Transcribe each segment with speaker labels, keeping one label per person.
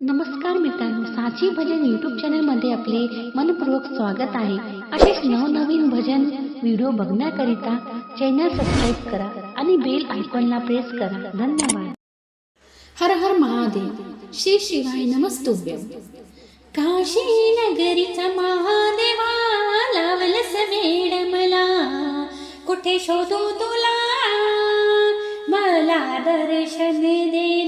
Speaker 1: नमस्कार मित्रांनो साची भजन यूट्यूब चॅनलमध्ये आपले मनपूर्वक स्वागत आहे. असेच नवनवीन भजन व्हिडिओ बघण्याकरिता चॅनल सबस्क्राईब करा आणि बेल आयकॉनला प्रेस करा. धन्यवाद.
Speaker 2: हर हर महादेव श्री शिवाय नमस्तुभ्य. काशी नगरीचा महादेवा लावलस वेड मला कुठे शोधू तुला? मला दर्शन दे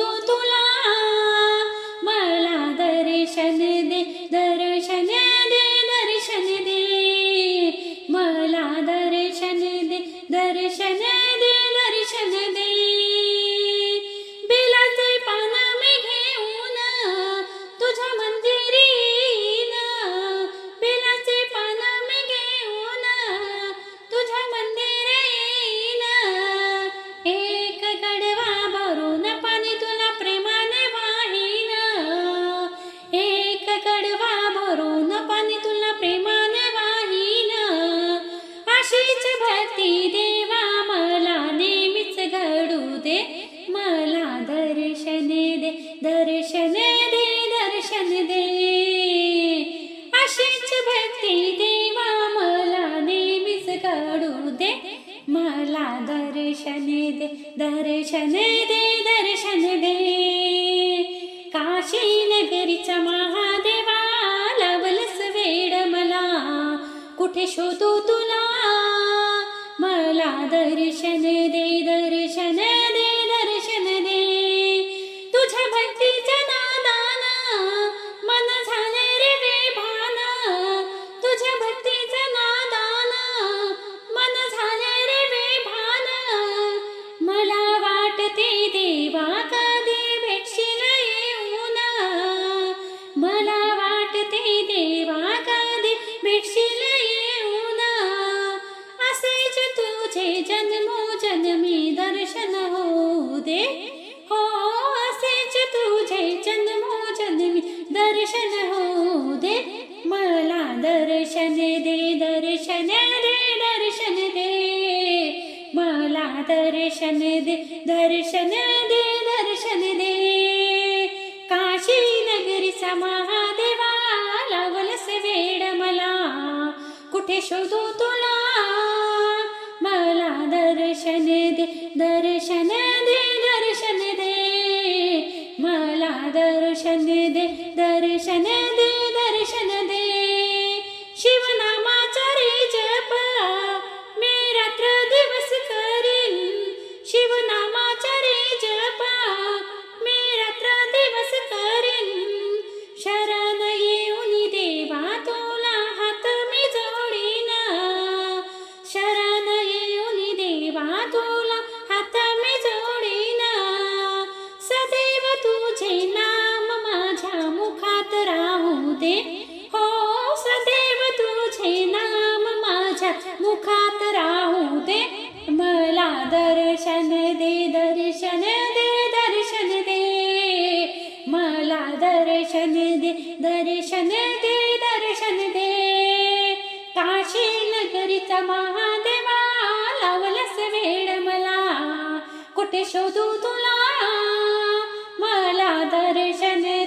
Speaker 2: शोधू तुला. मला दर्शन दर्शन मला दर्शन दे दर्शन दे दर्शन दे. काशी नगरीचा महादेवा लावलस वेड मला. कुठे शोधू तुला? मला दर्शन दे तुझे जन्मोजन्मी दर्शन होऊ दे. हो असेच तुझे जन्मोजन्मी दर्शन होऊ दे. मला दर्शन दे दर्शन दे दर्शन दे. मला दर्शन दे दर्शन दे दर्शन दे. काशी नगरीचा महादेवा लावलस वेड मला. कुठे शोधू तुला? मला दर्शन दे दर्शन दे दर्शन दर्शन दे दर्शन दे म्हणते दे हो सदैव तुझे नाम माझ्या मुखात राहू दे. मला दर्शन दे दर्शन दे दर्शन दे. मला दर्शन दे दर्शन दे दर्शन दे. काशी नगरीचा महादेवा लावलस वेळ मला. कुठे शोधू तुला? मला दर्शन दे दर्शन